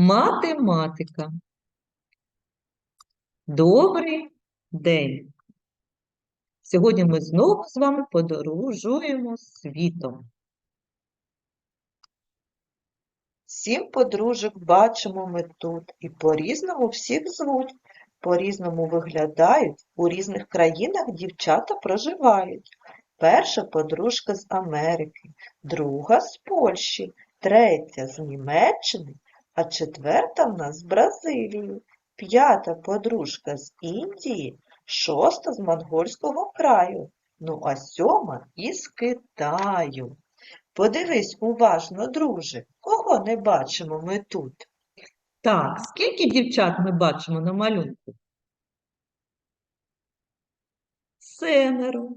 Математика. Добрий день. Сьогодні ми знову з вами подорожуємо світом. Сім подружок бачимо ми тут, і по-різному всіх звуть, по-різному виглядають, у різних країнах дівчата проживають. Перша подружка з Америки, друга з Польщі, третя з Німеччини, а четверта в нас з Бразилії, п'ята подружка з Індії, шоста з монгольського краю, ну а сьома із Китаю. Подивись уважно, друже, кого не бачимо ми тут? Так, скільки дівчат ми бачимо на малюнку? Семеро.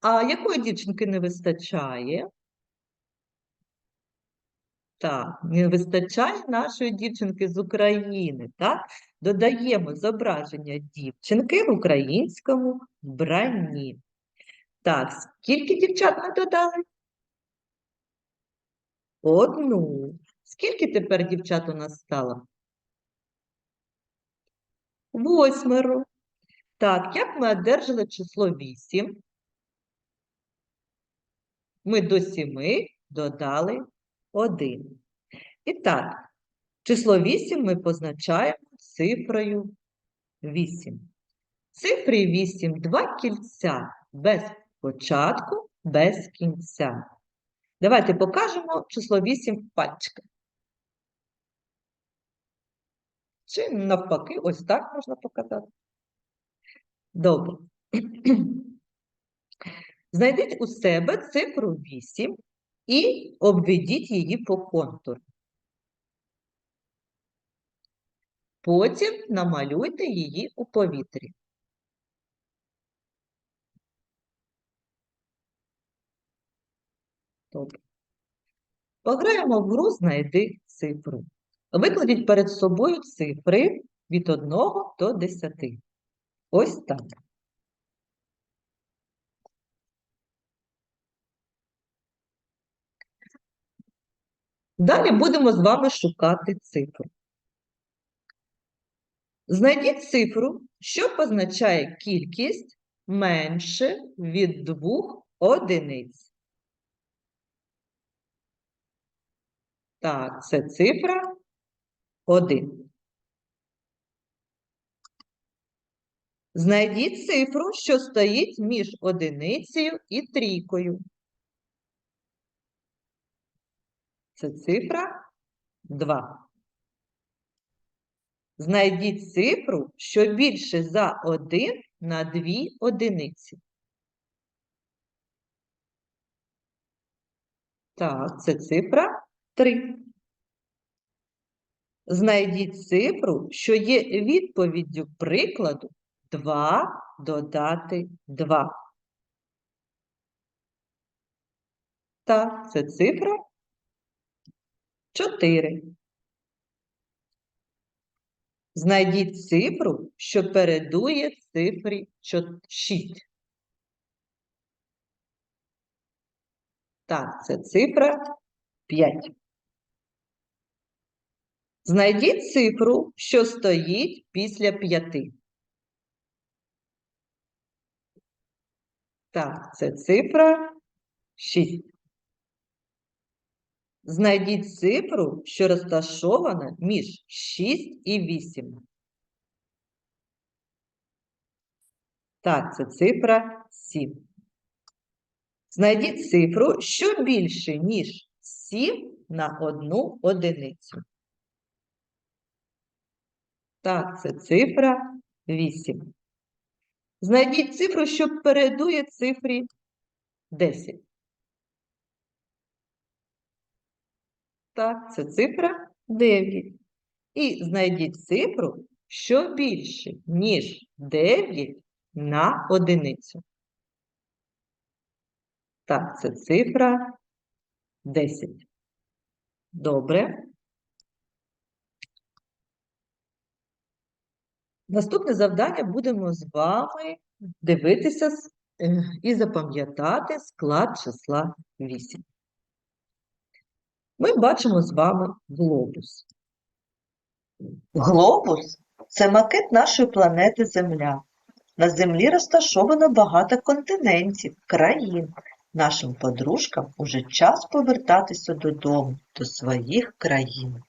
А якої дівчинки не вистачає? Так, вистачає нашої дівчинки з України, так? Додаємо зображення дівчинки в українському вбранні. Так, скільки дівчат ми додали? Одну. Скільки тепер дівчат у нас стало? Восьмеро. Так, як ми одержали число 8? Ми до 7 додали 1. І так, число 8 ми позначаємо цифрою 8. Цифрі 8 – два кільця без початку, без кінця. Давайте покажемо число 8 пальчиком. Чи навпаки, ось так можна показати. Добре. Знайдіть у себе цифру 8 і обведіть її по контуру. Потім намалюйте її у повітрі. Добре. Пограємо в гру «Знайди цифру». Викладіть перед собою цифри від 1 до 10. Ось так. Далі будемо з вами шукати цифру. Знайдіть цифру, що позначає кількість менше від двох одиниць. Так, це цифра 1. Знайдіть цифру, що стоїть між одиницею і трійкою. Це цифра 2. Знайдіть цифру, що більше за 1 на 2 одиниці. Так, це цифра 3. Знайдіть цифру, що є відповіддю прикладу 2 додати 2. Так, це цифра 4. Знайдіть цифру, що передує цифрі 6. Так, це цифра 5. Знайдіть цифру, що стоїть після 5. Так, це цифра 6. Знайдіть цифру, що розташована між 6 і 8. Так, це цифра 7. Знайдіть цифру, що більше, ніж 7 на одну одиницю. Так, це цифра 8. Знайдіть цифру, що передує цифрі 10. Так, це цифра 9. І знайдіть цифру, що більше, ніж 9 на одиницю. Так, це цифра 10. Добре. Наступне завдання будемо з вами дивитися е, і запам'ятати склад числа 8. Ми бачимо з вами глобус. Глобус це макет нашої планети Земля. На Землі розташовано багато континентів, країн. Нашим подружкам уже час повертатися додому, до своїх країн.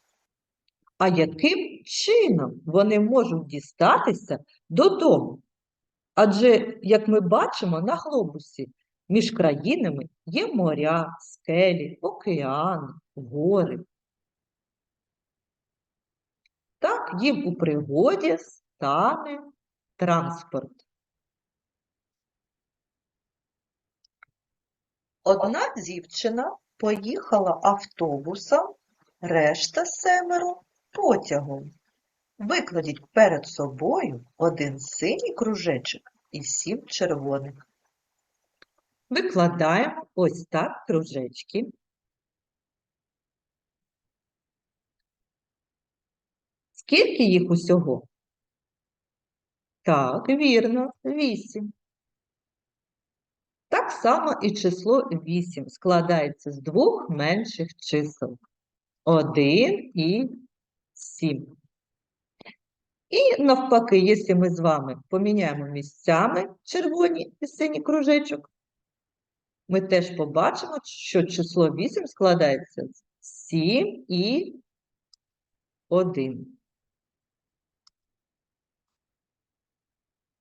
А яким чином вони можуть дістатися додому? Адже, як ми бачимо на глобусі, між країнами є моря, скелі, океани, гори. Так, їм у пригоді стане транспорт. Одна дівчина поїхала автобусом, решта семеро потягом. Викладіть перед собою один синій кружечок і сім червоних. Викладаємо ось так кружечки. Скільки їх усього? Так, вірно, вісім. Так само і число 8 складається з двох менших чисел 1 і 7. І навпаки, якщо ми з вами поміняємо місцями червоні і синій кружечок, ми теж побачимо, що число 8 складається з 7 і 1.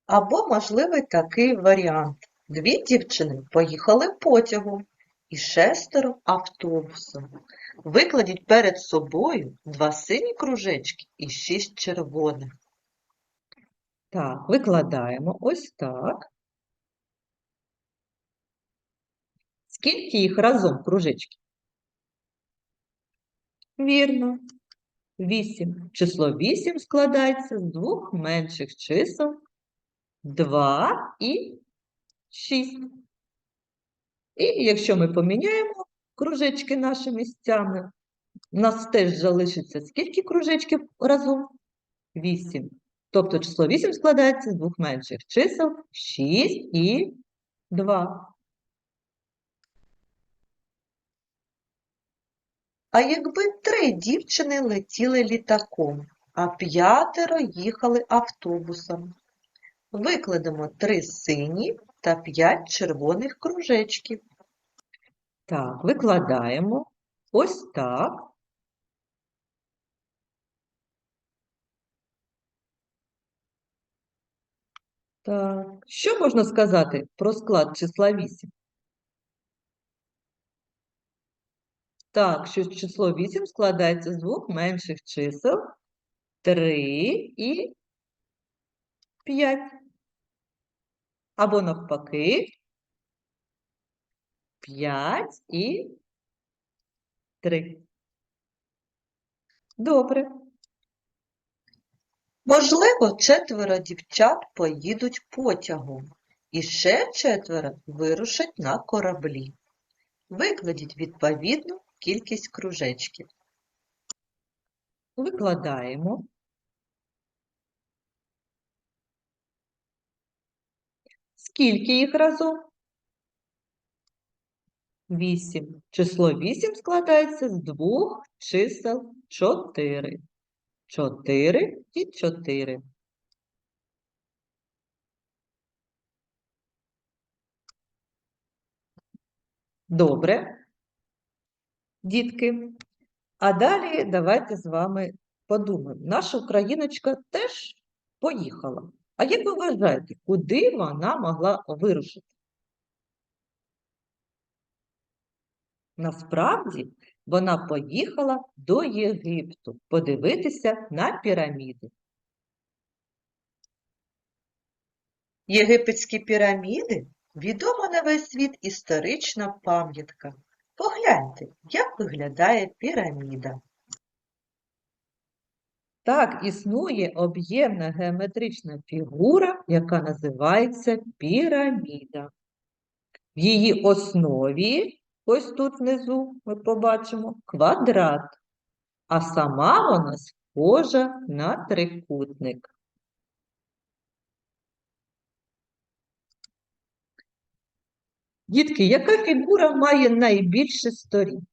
Або можливий такий варіант. Дві дівчини поїхали потягом і шестеро автобусом. Викладіть перед собою два сині кружечки і шість червоних. Так, викладаємо ось так. Скільки їх разом кружечки? Вірно. 8. Число 8 складається з двох менших чисел 2 і 6. І якщо ми поміняємо кружечки наші місцями, у нас теж залишиться скільки кружечків разом? 8. Тобто число 8 складається з двох менших чисел 6 і 2. А якби три дівчини летіли літаком, а п'ятеро їхали автобусом. Викладемо три сині та п'ять червоних кружечків. Так, викладаємо ось так. Так, що можна сказати про склад числа 8? Так, що число 8 складається з двох менших чисел 3 і 5. Або навпаки 5 і 3. Добре. Можливо, четверо дівчат поїдуть потягом, і ще четверо вирушать на кораблі. Викладіть відповідну кількість кружечків. Викладаємо. Скільки їх разом? 8. Число 8 складається з двох чисел 4. 4 і 4. Добре. Дітки, а далі давайте з вами подумаємо. Наша україночка теж поїхала. А як ви вважаєте, куди вона могла вирушити? Насправді, вона поїхала до Єгипту подивитися на піраміди. Єгипетські піраміди відома на весь світ історична пам'ятка. Погляньте, як виглядає піраміда. Так, існує об'ємна геометрична фігура, яка називається піраміда. В її основі, ось тут внизу ми побачимо, квадрат, а сама вона схожа на трикутник. Дітки, яка фігура має найбільше сторін?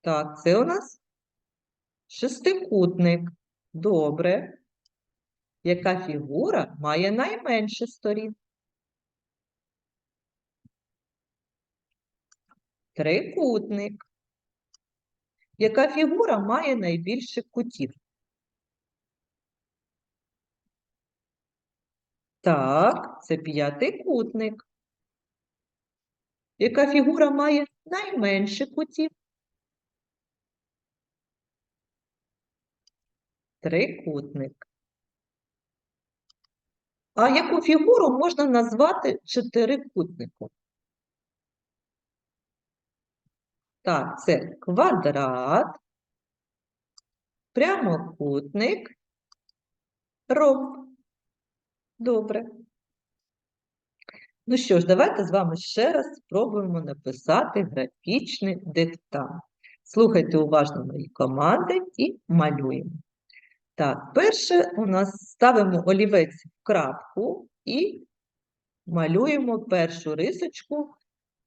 Так, це у нас Шестикутник. Добре. Яка фігура має найменше сторін? Трикутник. Яка фігура має найбільше кутів? Так, це п'ятикутник. Яка фігура має найменше кутів? Трикутник. А яку фігуру можна назвати чотирикутником? Так, це квадрат, прямокутник, ромб. Добре. Ну що ж, давайте з вами ще раз спробуємо написати графічний диктант. Слухайте уважно мої команди і малюємо. Так, перше у нас ставимо олівець в крапку і малюємо першу рисочку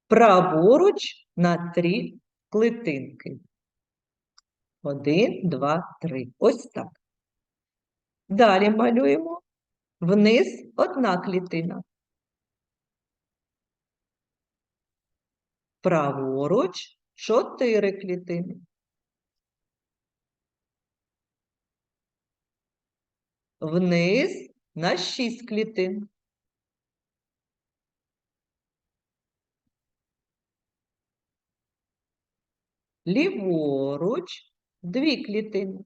праворуч на три клітинки. Один, два, три. Ось так. Далі малюємо вниз одна клітина. Праворуч чотири клітини. Вниз на шість клітин. Ліворуч дві клітини.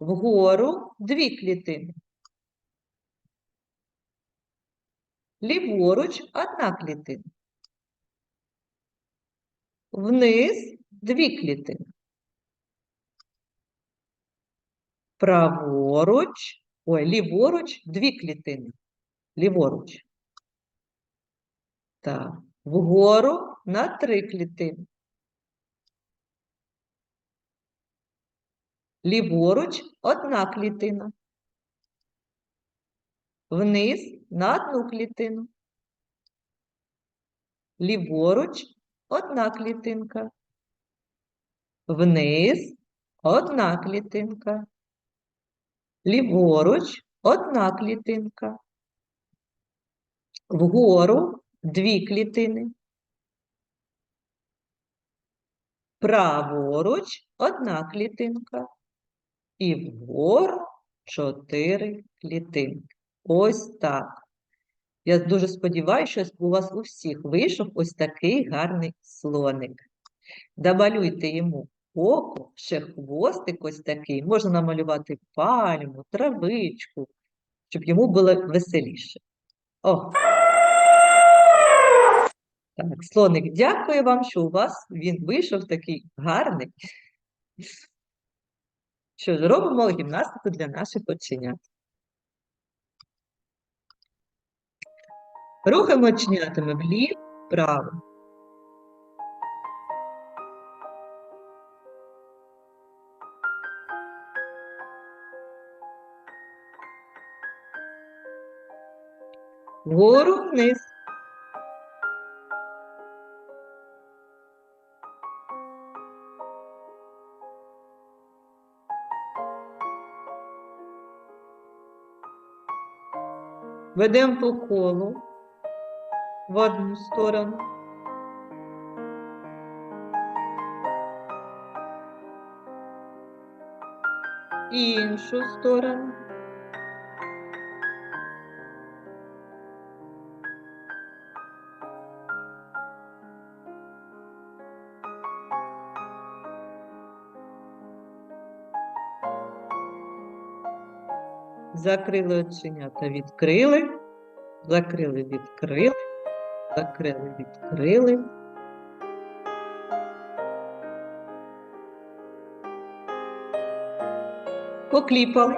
Вгору дві клітини. Ліворуч одна клітина. Вниз дві клітини. Праворуч, ой, ліворуч дві клітини. Ліворуч. Так, вгору на три клітини. Ліворуч одна клітина. Вниз на одну клітину. Ліворуч одна клітинка. Вниз одна клітинка. Ліворуч одна клітинка. Вгору дві клітини. Праворуч одна клітинка. І вгору чотири клітинки. Ось так. Я дуже сподіваюся, що у вас у всіх вийшов ось такий гарний слоник. Домалюйте йому око, ще хвостик ось такий. Можна намалювати пальму, травичку, щоб йому було веселіше. О! Так, слоник, дякую вам, що у вас він вийшов такий гарний. Що ж, робимо гімнастику для наших оченят. Рухаємо оченятами вліво, вправо. Вгору вниз. Ведемо по колу в одну сторону. Іншу сторону. Закрили оченята, відкрили, закрили, відкрили, закрили, відкрили. Покліпали.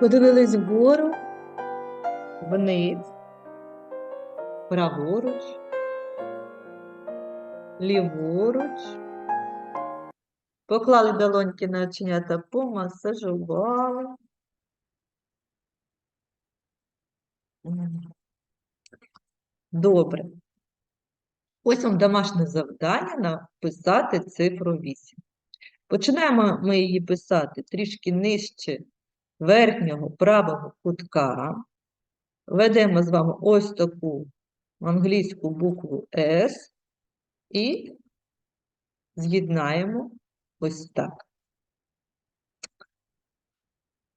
Подивились вгору, вниз, праворуч, ліворуч. Поклали долоньки на оченята, помасажували. Добре. Ось вам домашнє завдання написати цифру 8. Починаємо ми її писати трішки нижче верхнього правого кутка. Ведемо з вами ось таку англійську букву S і з'єднаємо ось так.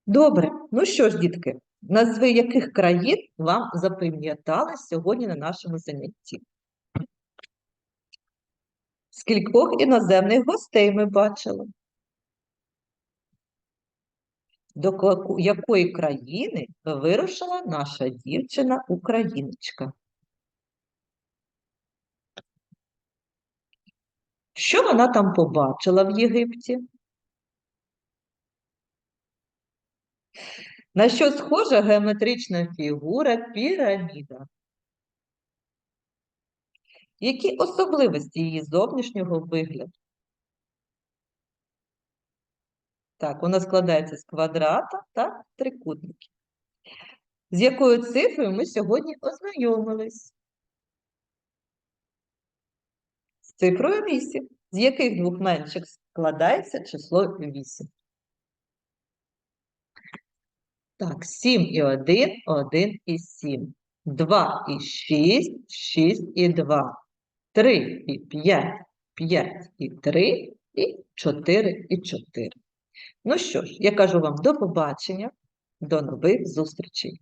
Добре, ну що ж, дітки, назви яких країн вам запам'ятали сьогодні на нашому занятті? Скількох іноземних гостей ми бачили? До якої країни вирушила наша дівчина-україночка? Що вона там побачила в Єгипті? На що схожа геометрична фігура піраміда? Які особливості її зовнішнього вигляду? Так, вона складається з квадрата та трикутників. З якою цифрою ми сьогодні ознайомились? З цифрою 8. З яких двох менших складається число 8? Так, 7 і 1, 1 і 7. 2 і 6, 6 і 2. 3 і 5, 5 і 3, і 4 і 4. Ну що ж, я кажу вам до побачення, до нових зустрічей.